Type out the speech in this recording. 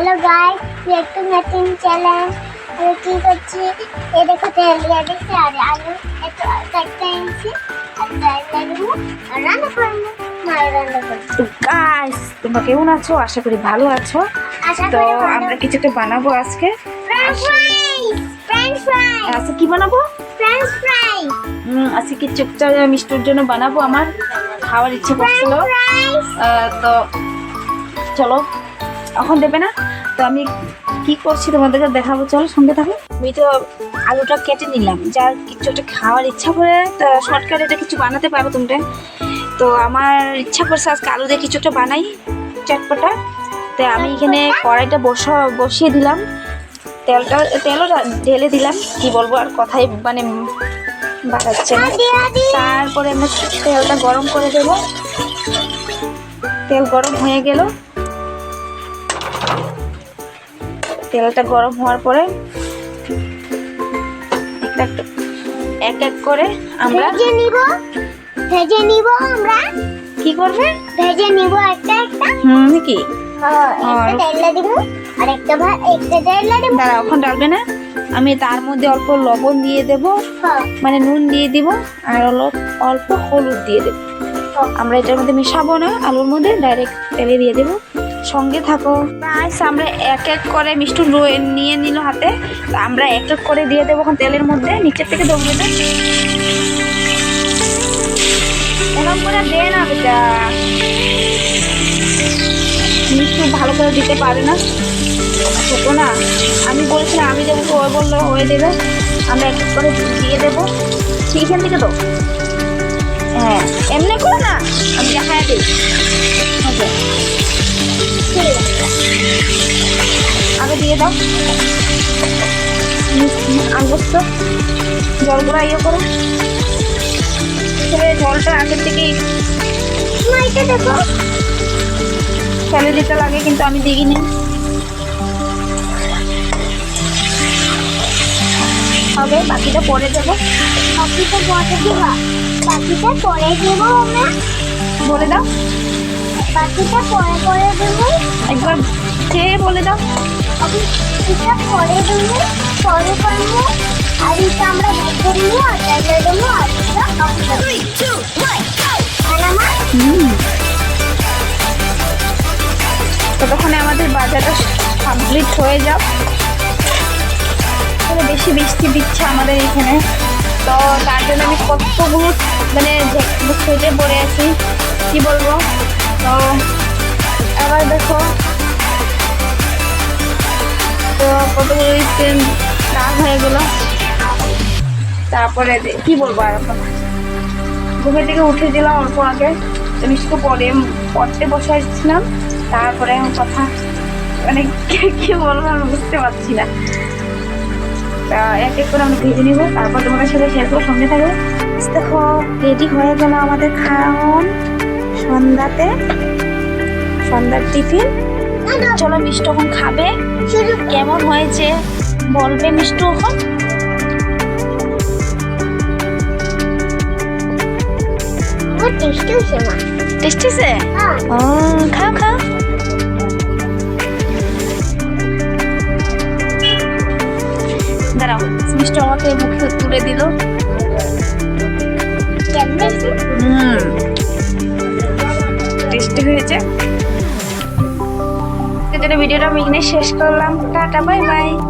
Hello guys একটু নতুন challenge আমি কি করছি। এই দেখো তেল দিয়ে দিচ্ছি আর আলু একটু কাটতে এনেছি রান্না করব তো গাইস তোমরা কেমন আছো? আশা করি ভালো আছো। তো আমরা কিছু একটা বানাবো আজকে। আজকে কি বানাবো? আজকে কিছু একটা মিষ্টির জন্য বানাবো? আমার খাওয়ার ইচ্ছে করছিল। তো চলো এখন দেবে না? তো আমি কি করছি তোমাদেরকে দেখাবো, চলো সঙ্গে থাকো। আমি তো আলুটা কেটে নিলাম। যার কিছু একটা খাওয়ার ইচ্ছা করে, তা শর্টকাটে এটা কিছু বানাতে পারো তোমরা। তো আমার ইচ্ছা করছে আজকে আলু দিয়ে কিছু একটা বানাই, চটপটা। তো আমি এখানে কড়াইটা বসা, বসিয়ে দিলাম। তেলটা, তেলও ঢেলে দিলাম। কি বলব, আর কথাই মানে বাড়াচ্ছে না। তারপরে আমরা তেলটা গরম করে দেবো। তেল গরম হয়ে গেল। তেলটা গরম হওয়ার পরে এক এক করে আমরা ভেজে নিব ভেজে নিব আমরা। কি করবে? ভেজে নিব একটা একটা। হুম কি? হ্যাঁ, ওখানে ডালবে না? আমি তার মধ্যে অল্প লবণ দিয়ে দেব হ্যাঁ, মানে নুন দিয়ে দিব আর অল্প অল্প হলুদ দিয়ে দেব। হ্যাঁ। আমরা এটার মধ্যে মিশাবো না আলুর মধ্যে ডাইরেক্ট তেলে দিয়ে দেবো। সঙ্গে থাকো। প্রাইস আমরা এক এক করে মিষ্টি নিয়ে নিল হাতে। আমরা এক এক করে দিয়ে দেবো তেলের মধ্যে। নিচের থেকে এটা এরকম করে দে না বেটা। মিষ্টি ভালো করে দিতে পারে না। ছোটো না। আমি বলছিলাম, আমি দেবো ও বলল হয়ে দেবে, আমরা এক এক করে দিয়ে দেবো। সেইখান থেকে তো হ্যাঁ এমনি করে না। আমি দেখায় দিই। ওকে। দিয়ে দাও। আনবস তো জলগুলো ইয়ে করো। জলটা আগের দেখো ফেলে দিতে লাগে কিন্তু আমি দিইনি হবে বাকিটা পরে দেবো। বাকিটা পরে দিব। বাকিটা পরে দিব আমরা। বলে দাও। বাকিটা পরে পরে দেবো। একবার খেয়ে বলে দাও। বাকিটা পরে দেবো পরে করব। আর এটা আমরা নিব আর দেবো আর এটা ততক্ষণে আমাদের বাজারটা কমপ্লিট হয়ে যাও বেশি বৃষ্টি দিচ্ছে আমাদের এখানে। তো তার জন্য আমি কতগুলো মানে খেটে পড়ে আছি। কি বলব? তো আবার দেখো তো কতগুলো স্ক্রিন কাজ হয়ে গেল। তারপরে কি বলব আর এখন? ঘুমের থেকে উঠে দিলাম অল্প আগে। তো মিষ্টিকে পরে পড়তে বসাইছিলাম তারপরে কথা মানে কি- বলব আমি বুঝতে পারছি না। এক এক করে আমরা ভেজে নিব, তারপর তোমাদের সাথে শেয়ার করে সঙ্গে থাকবে দেখো রেডি হয়ে গেল আমাদের খাওয়ান সন্ধ্যাতে সন্ধ্যার টিফিন চলো মিষ্টি এখন খাবে। কেমন হয়েছে? বলবে মিষ্টি এখন। টেস্টি টেস্টি সে হ্যাঁ। খাও খাও। দাঁড়াও মিষ্টি আমাকে মুখে তুলে দিল। কেমন হয়েছে। হুম জন্য ভিডিওটা আমি এখানে শেষ করলাম। Tata bye bye.